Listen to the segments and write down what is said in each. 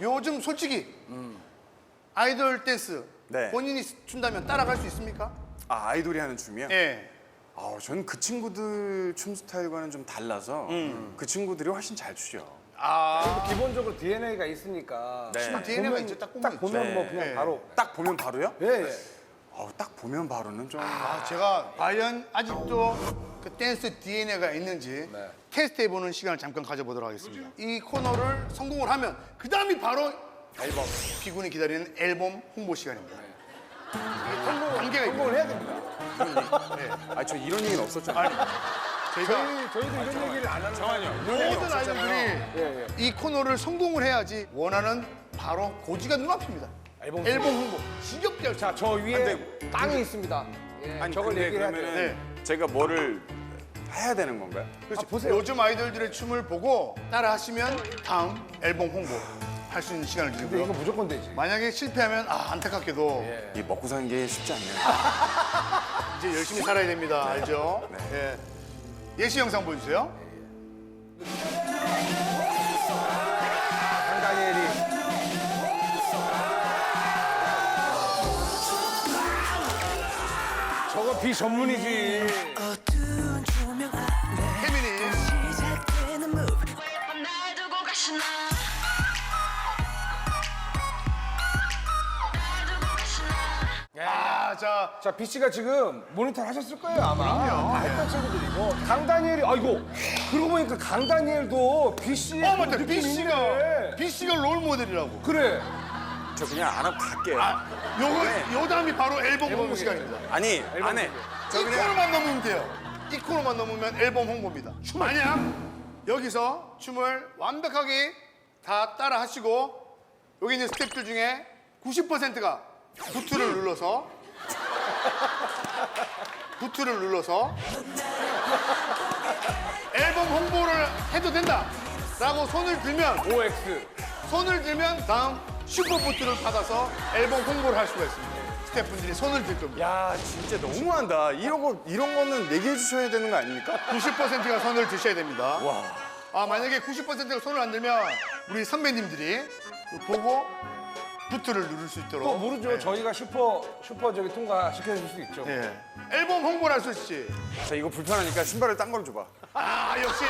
요즘 솔직히 아이돌 댄스 네. 본인이 춘다면 따라갈 수 있습니까? 아 아이돌이 하는 춤이요? 예. 아, 저는 그 친구들 춤 스타일과는 좀 달라서 그 친구들이 훨씬 잘 추죠. 아, 기본적으로 DNA가 있으니까. 네. 딱 DNA가 보면- 있죠. 딱 보면 딱 보면. 뭐 그냥 네. 바로. 딱 보면 바로요? 예, 예. 어, 딱 보면 바로는 좀 아, 제가 과연 아직도 그 댄스 DNA가 있는지 네. 테스트해보는 시간을 잠깐 가져보도록 하겠습니다. 이 코너를 성공을 하면 그 다음이 바로 앨범 피군이 기다리는 앨범 홍보 시간입니다. 이게 관계가 있고 성공을 해야 됩니다. 아, 저 이런 얘기는 없었잖아요. 저희가 저희, 저희도 이런 얘기를 안 하는 잠깐만요. 모든 아이들이 예, 예. 이 코너를 성공을 해야지 원하는 바로 고지가 눈앞입니다. 앨범 앨범 홍보 지겹게 할 자, 저 위에 땅이 있습니다. 예, 아니 저걸 근데 얘기를 해야 돼요. 그러면은 제가 뭐를 해야 되는 건가요? 그렇죠. 아, 보세요. 요즘 아이돌들의 춤을 보고 따라 하시면 다음 앨범 홍보 할 수 있는 시간을 근데 드리고요. 이거 무조건 되지. 만약에 실패하면 아 안타깝게도 예. 이 먹고 사는 게 쉽지 않네요. 이제 열심히 살아야 됩니다. 알죠? 예. 예시 영상 보여주세요. 강다니엘이. 저거 비전문이지. 아, 자 자, B 씨가 지금 모니터 하셨을 거예요, 아마. 그럼요. 다 했던 친구들이고. 강다니엘이, 아이고. 그러고 보니까 강다니엘도 B 씨의 어, 맞다. 그 B 느낌이 씨가 있네. B 씨가 롤 모델이라고. 그래. 저 그냥 안 하고 갈게요. 아, 요거 네. 요 다음이 바로 앨범 홍보 시간입니다. 아니 안 해. 이 코너만 넘으면 돼요. 이 코너만 넘으면 앨범 홍보입니다. 만약 여기서 춤을 완벽하게 다 따라 하시고 여기 있는 스태프들 중에 90%가 부트를 눌러서 부트를 눌러서 앨범 홍보를 해도 된다 라고 손을 들면 OX. 손을 들면 다음 슈퍼부트를 받아서 앨범 홍보를 할 수가 있습니다. 스태프분들이 손을 들 겁니다. 야 진짜 너무한다. 이런 거 이런 거는 얘기해 주셔야 되는 거 아닙니까? 90%가 손을 드셔야 됩니다. 와. 아 만약에 90%가 손을 안 들면 우리 선배님들이 보고 부트를 누를 수 있도록. 또 모르죠. 네. 저희가 슈퍼, 슈퍼 저기 통과 시켜줄 수 있죠. 예. 앨범 홍보를 할 수 있지. 자 이거 불편하니까 신발을 딴 걸로 줘봐. 아 역시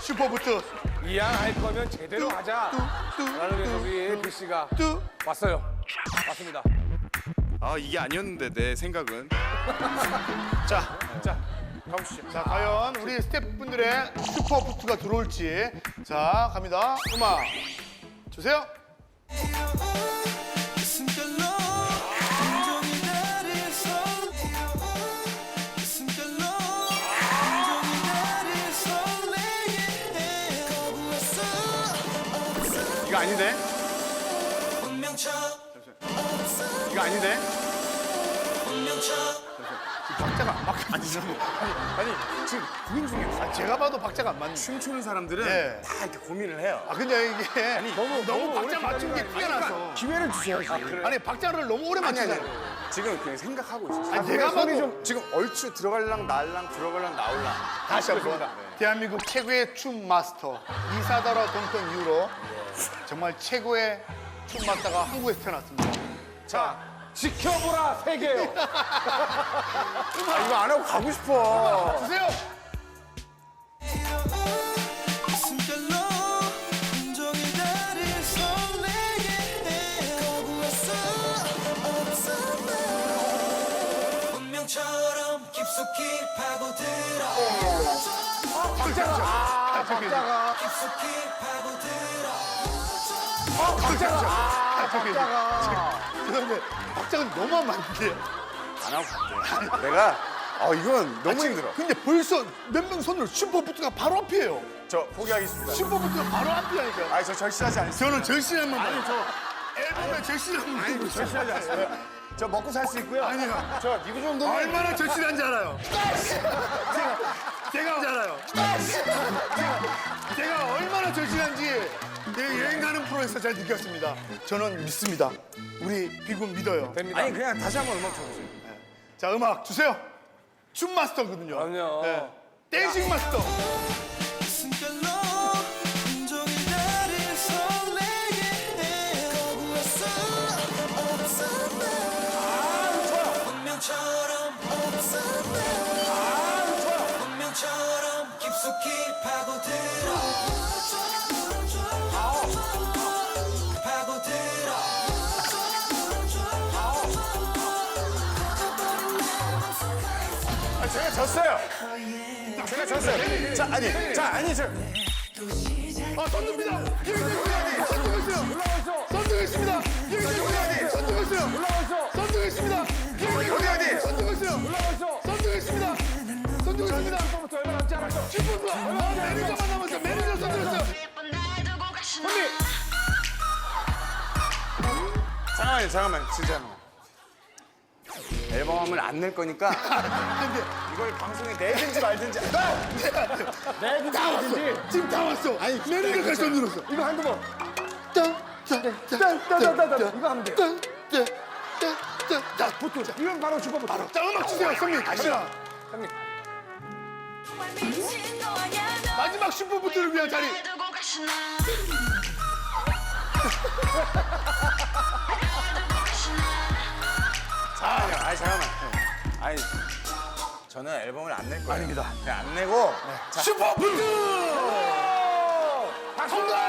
슈퍼 부트. 이왕 할 거면 제대로 하자. 라는 그래서 우리 B 씨가 뚜. 왔어요. 왔습니다. 아 이게 아니었는데 내 생각은. 자, 자, 가보시죠. 자 과연 우리 스태프분들의 슈퍼부트가 들어올지. 자 갑니다. 음악 주세요. 이거 아닌데? 이거 아닌데? 안 맞거든요. 아니 지금 고민 중이었어. 아, 제가 봐도 박자가 안 맞는. 춤추는 사람들은 네. 다 이렇게 고민을 해요. 아 근데 이게 너무 너무 너무 박자 오래 맞춘 게 기다리니까. 티가 나서. 기회를 주셔야지. 아니 박자를 너무 오래 아니 아니. 맞추잖아요. 지금 그냥 생각하고 있었어. 아니, 내가 봐도- 좀 지금 얼추 들어갈랑 날랑 들어갈랑 나올랑. 다시 한번 대한민국 최고의 춤 마스터 이사다라 돈턴 이후로 정말 최고의 춤 마스터가 한국에서 태어났습니다. 자, 지켜보라 세계요. 아 이거 안 하고 가고 싶어. 주세요. 깊숙이 파고들어 박자가 아, 박자가 깊숙이 파고들어 박자가 아, 박자가 죄송한데 박자가 너무 안 맞는데. 안 하고 갈게. 내가 아 이건 너무 힘들어. 근데 벌써 몇 명 손으로 슈퍼부트가 바로 앞이에요. 저 포기하겠습니다. 슈퍼부트가 바로 앞이라니까. 아저 절실하지 않습니다. 저는 절실함만 아니 저 앨범에 절실함만 아니 절실하지 않습니다. 저 먹고 살 수 있고요. 아니요. 저 이거 정도 얼마나 절실한지 알아요. 제가 알아요. 제가, 제가 얼마나 절실한지 내 여행 가는 프로에서 잘 느꼈습니다. 저는 믿습니다. 우리 비군 믿어요. 됩니다. 아니 그냥 다시 한번 음악 쳐보세요. 자 음악 주세요. 춤 마스터거든요. 그럼요. 네. 댄싱 마스터. 졌어요. 제가 졌어요. 자, 아니, 자, 아니, 저. 아, 선두입니다. 김민재 선두했어요. 올라와서 선두했습니다. 김민재 선두했어요. 올라와서 선두했습니다. 김민재 선두했어요. 올라와서 선두했습니다. 선두했습니다. 부터 얼마 남지 않았어. 10분 아, 매니저만 남았어요. 매니저 선두했어요. 예쁜 날 두고 가시나 잠깐만요, 잠깐만, 진짜로. 앨범을 안 낼 거니까 이걸 방송에 내든지 말든지. 내가 다 왔어. 지금 다 왔어. 아니, 매니저까지 선두했어. 이거 한두 번. 딴딴딴딴딴 이거 하면 돼. 자, 붙어. 이건 바로 주고 바로. 자, 음악 주세요. 형님. 미친 거 아냐 너 마지막 10분부터를 위한 자리. 아니, 잠깐만. 아니, 저는 앨범을 안 낼 거예요. 아닙니다. 그냥 안 내고. 자, 슈퍼푸드! 자.